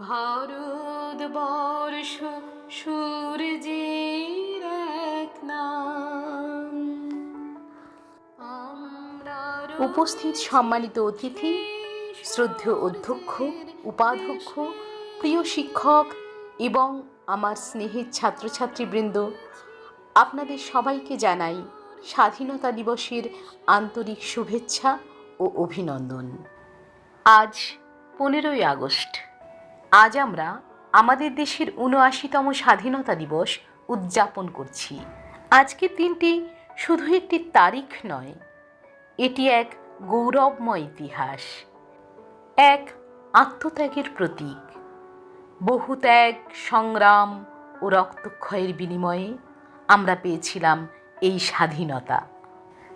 ভারতবর্ষ সূর্যের এক উপস্থিত সম্মানিত অতিথি, শ্রদ্ধেয় অধ্যক্ষ, উপাধ্যক্ষ, প্রিয় শিক্ষক এবং আমার স্নেহের ছাত্রছাত্রীবৃন্দ, আপনাদের সবাইকে জানাই স্বাধীনতা দিবসের আন্তরিক শুভেচ্ছা ও অভিনন্দন। আজ পনেরোই আগস্ট। আজ আমরা আমাদের দেশের উনআশিতম স্বাধীনতা দিবস উদযাপন করছি। আজকের দিনটি শুধু একটি তারিখ নয়, এটি এক গৌরবময় ইতিহাস, এক আত্মত্যাগের প্রতীক। বহু ত্যাগ, সংগ্রাম ও রক্তক্ষয়ের বিনিময়ে আমরা পেয়েছিলাম এই স্বাধীনতা।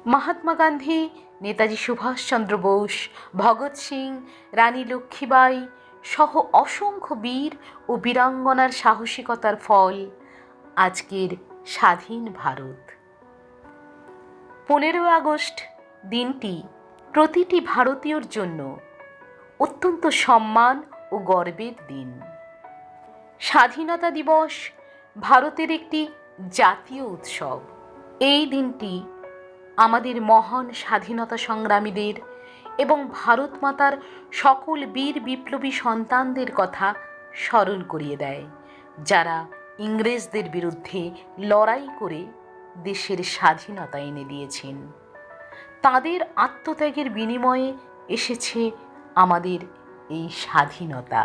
মহাত্মা গান্ধী, নেতাজি সুভাষচন্দ্র বোস, ভগৎ সিং, রানী লক্ষ্মীবাই সহ অসংখ্য বীর ও বীরাঙ্গনার সাহসিকতার ফল আজকের স্বাধীন ভারত। পনেরো আগস্ট দিনটি প্রতিটি ভারতীয়র জন্য অত্যন্ত সম্মান ও গর্বের দিন। স্বাধীনতা দিবস ভারতের একটি জাতীয় উৎসব। এই দিনটি আমাদের মহান স্বাধীনতা সংগ্রামীদের এবং ভারত মাতার সকল বীর বিপ্লবী সন্তানদের কথা স্মরণ করিয়ে দেয়, যারা ইংরেজদের বিরুদ্ধে লড়াই করে দেশের স্বাধীনতা এনে দিয়েছেন। তাদের আত্মত্যাগের বিনিময়ে এসেছে আমাদের এই স্বাধীনতা।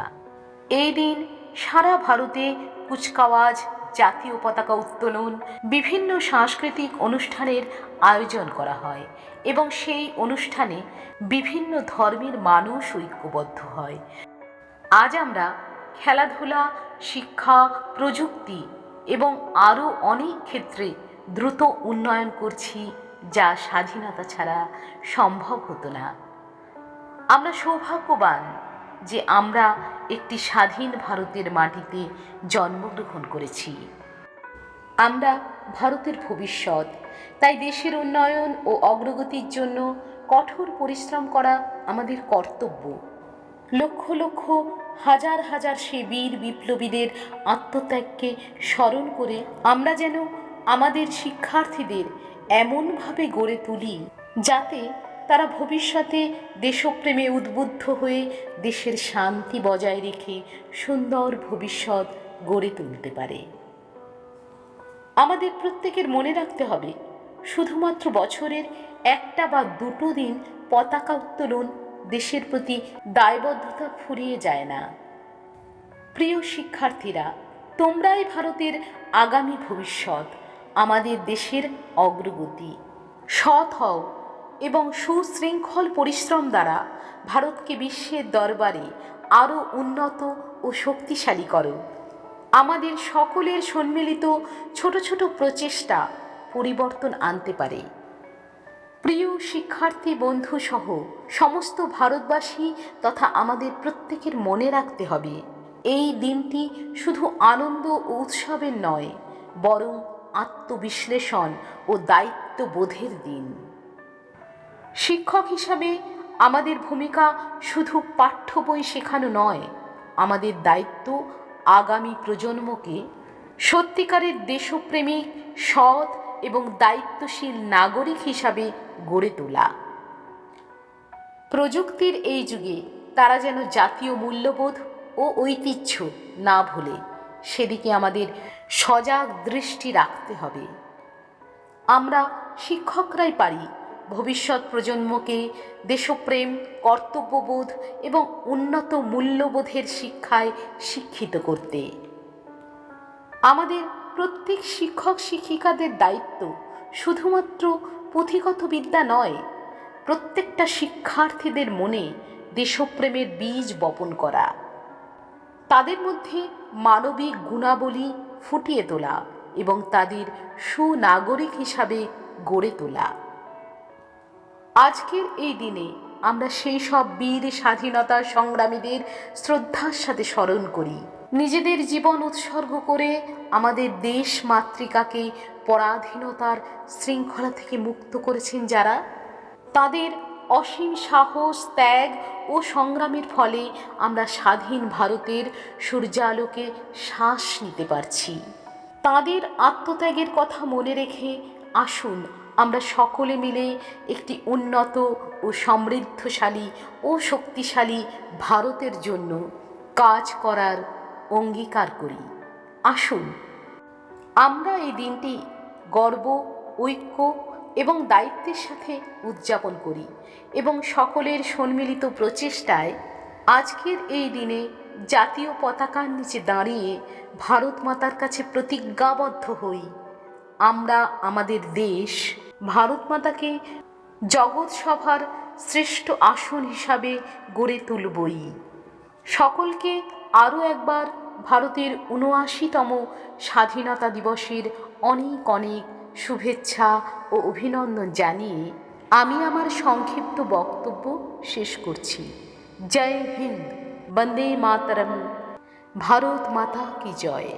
এই দিন সারা ভারতে কুচকাওয়াজ জাতীয় পতাকা উত্তোলন, বিভিন্ন সাংস্কৃতিক অনুষ্ঠানের আয়োজন করা হয় এবং সেই অনুষ্ঠানে বিভিন্ন ধর্মের মানুষ ঐক্যবদ্ধ হয়। আজ আমরা খেলাধুলা, শিক্ষা, প্রযুক্তি এবং আরও অনেক ক্ষেত্রে দ্রুত উন্নয়ন করছি যা স্বাধীনতা ছাড়া সম্ভব হতো না। আমরা সৌভাগ্যবান যে আমরা একটি স্বাধীন ভারতের মাটিতে জন্মগ্রহণ করেছি। আমরা ভারতের ভবিষ্যৎ, তাই দেশের উন্নয়ন ও অগ্রগতির জন্য কঠোর পরিশ্রম করা আমাদের কর্তব্য। লক্ষ লক্ষ, হাজার হাজার সে বীর বিপ্লবীদের আত্মত্যাগকে স্মরণ করে আমরা যেন আমাদের শিক্ষার্থীদের এমনভাবে গড়ে তুলি, যাতে তারা ভবিষ্যতে দেশপ্রেমে উদ্বুদ্ধ হয়ে দেশের শান্তি বজায় রেখে সুন্দর ভবিষ্যৎ গড়ে তুলতে পারে। আমাদের প্রত্যেকের মনে রাখতে হবে, শুধুমাত্র বছরের একটা বা দুটো দিন পতাকা উত্তোলন দেশের প্রতি দায়বদ্ধতা ফুরিয়ে যায় না। প্রিয় শিক্ষার্থীরা, তোমরাই ভারতের আগামী ভবিষ্যৎ, আমাদের দেশের অগ্রগতি। সৎ হও। এবং সুশৃঙ্খল পরিশ্রম দ্বারা ভারতকে বিশ্বের দরবারে আরও উন্নত ও শক্তিশালী করো। আমাদের সকলের সম্মিলিত ছোট ছোট প্রচেষ্টা পরিবর্তন আনতে পারে। প্রিয় শিক্ষার্থী বন্ধু সহ সমস্ত ভারতবাসী তথা আমাদের প্রত্যেকের মনে রাখতে হবে, এই দিনটি শুধু আনন্দ ও উৎসবের নয়, বরং আত্মবিশ্লেষণ ও দায়িত্ববোধের দিন। শিক্ষক হিসাবে আমাদের ভূমিকা শুধু পাঠ্য বই শেখানো নয়, আমাদের দায়িত্ব আগামী প্রজন্মকে সত্যিকারের দেশপ্রেমিক, সৎ এবং দায়িত্বশীল নাগরিক হিসাবে গড়ে তোলা। প্রযুক্তির এই যুগে তারা যেন জাতীয় মূল্যবোধ ও ঐতিহ্য না ভুলে সেদিকে আমাদের সজাগ দৃষ্টি রাখতে হবে। আমরা শিক্ষকরাই পারি ভবিষ্যৎ প্রজন্মকে দেশপ্রেম, কর্তব্যবোধ এবং উন্নত মূল্যবোধের শিক্ষায় শিক্ষিত করতে। আমাদের প্রত্যেক শিক্ষক শিক্ষিকাদের দায়িত্ব শুধুমাত্র পুঁথিগত বিদ্যা নয়, প্রত্যেকটা শিক্ষার্থীদের মনে দেশপ্রেমের বীজ বপন করা। তাদের মধ্যে মানবিক গুণাবলী ফুটিয়ে তোলা এবং তাদের সুনাগরিক হিসাবে গড়ে তোলা। আজকের এই দিনে আমরা সেই সব বীর স্বাধীনতা সংগ্রামীদের শ্রদ্ধার সাথে স্মরণ করি। নিজেদের জীবন উৎসর্গ করে আমাদের দেশ মাতৃকাকে পরাধীনতার শৃঙ্খলা থেকে মুক্ত করেছেন যারা, তাদের অসীম সাহস, ত্যাগ ও সংগ্রামের ফলে আমরা স্বাধীন ভারতের সূর্যালোকে শ্বাস নিতে পারছি। তাদের আত্মত্যাগের কথা মনে রেখে আসুন আমরা সকলে মিলে একটি উন্নত ও সমৃদ্ধশালী ও শক্তিশালী ভারতের জন্য কাজ করার অঙ্গীকার করি। আসুন, আমরা এই দিনটি গর্ব, ঐক্য এবং দায়িত্বের সাথে উদযাপন করি এবং সকলের সম্মিলিত প্রচেষ্টায় আজকের এই দিনে জাতীয় পতাকার নিচে দাঁড়িয়ে ভারত মাতার কাছে প্রতিজ্ঞাবদ্ধ হই। আমরা আমাদের দেশ ভারত মাতাকে জগৎ সভার শ্রেষ্ঠ আসন হিসাবে গড়ে তুলবই। সকলকে আরও একবার ভারতের উনআশিতম স্বাধীনতা দিবসের অনেক অনেক শুভেচ্ছা ও অভিনন্দন জানিয়ে আমি আমার সংক্ষিপ্ত বক্তব্য শেষ করছি। জয় হিন্দ, বন্দে মাতরম, ভারত মাতা কি জয়।